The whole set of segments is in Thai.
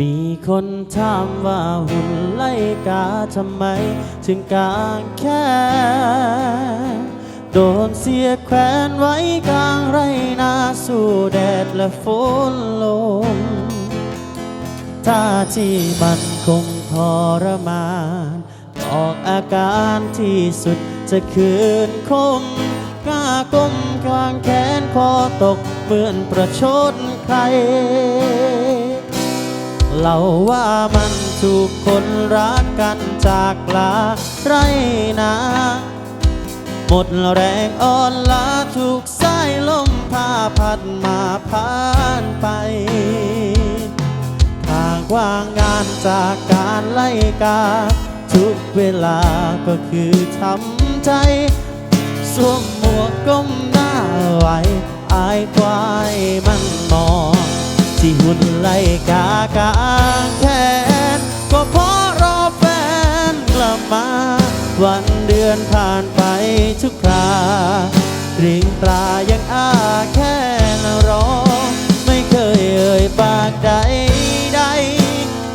มีคนถามว่าหุ่นไล่กาทำไม ถึงกางแค่โดนเสียแขวนไว้กลางไรนาสู่แดดและฝนลมท่าที่มันคงทรมานออกอาการที่สุดจะคืนคมกล้าก้มกลางแขนคอตกเหมือนประชดใคร เล่าว่ามันถูกคนรักกันจากลาไรนาหมดแรงอ่อนล้าถูกสายลมพาพัดมาผ่านไปทางว่างงานจากการไล่กา ทุกเวลาก็คือทำใจ สวมหมวกก้มหน้าไว้อายควายมันมอง ที่หุ่นไล่กากางแขน ก็เพราะรอแฟนกลับมา วันเดือนผ่านไปทุกคราเรียงตรายังอ้าแค่นรอ ไม่เคยเอ่ยปากใดใด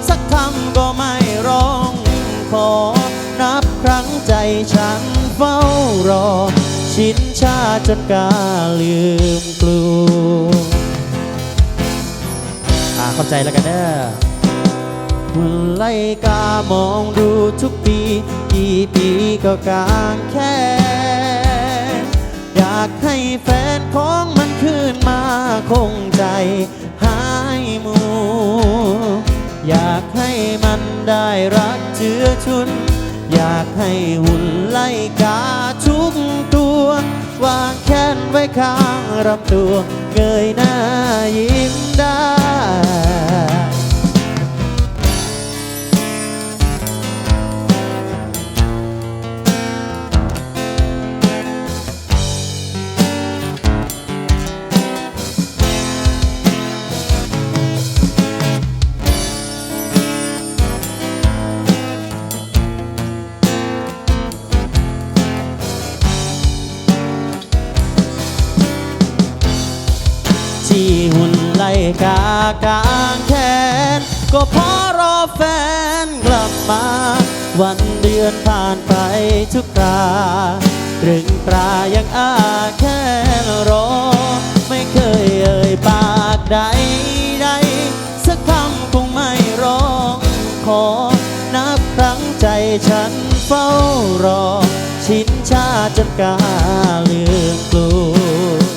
สักคำก็ไม่ร้องขอ นับครั้งใจฉันเฝ้ารอ ชินชาจนกาลืมกลัว ใจแล้วกันเด้อหุ่นไล่กามองดูทุกปี กี่ปีก็กางแค่อยากให้แฟนของมันคืนมาคงใจหายมูอยากให้มันได้รักเจือชุน อยากให้หุ่นไล่กาทุกตัว วางแขนไว้ข้างลำตัว เงยหน้ายิ้มได้ ที่หุ่นไล่กากางแขน ก็เพราะรอแฟนกลับมา วันเดือนผ่านไปทุกคราตรึงตรายังอาแค่รอ ไม่เคยเอ่ยปากใดใดสักคำคงไม่ร้องขอ นับครั้งใจฉันเฝ้ารอ ชินชาจนกาเลืมกลัว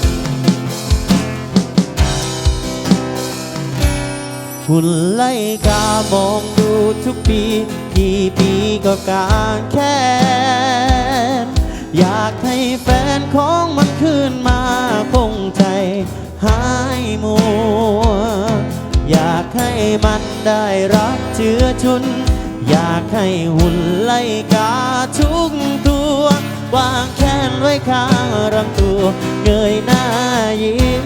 หุ่นไล่กามองดูทุกปีกี่ปีก็กางแค่นอยากให้แฟนของมันคืนมาคงใจหายมัว อยากให้มันได้รักเจือชุน อยากให้หุ่นไล่กาทุกตัว วางแขนไว้ข้างลำตัว เงยหน้ายิ้ม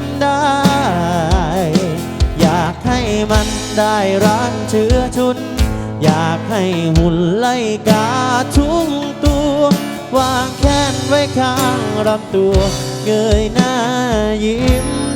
ได้ร้านเชื้อชุน อยากให้หุ่นไล่กาทุงตัว วางแขนไว้ข้างลำตัว เงยหน้ายิ้ม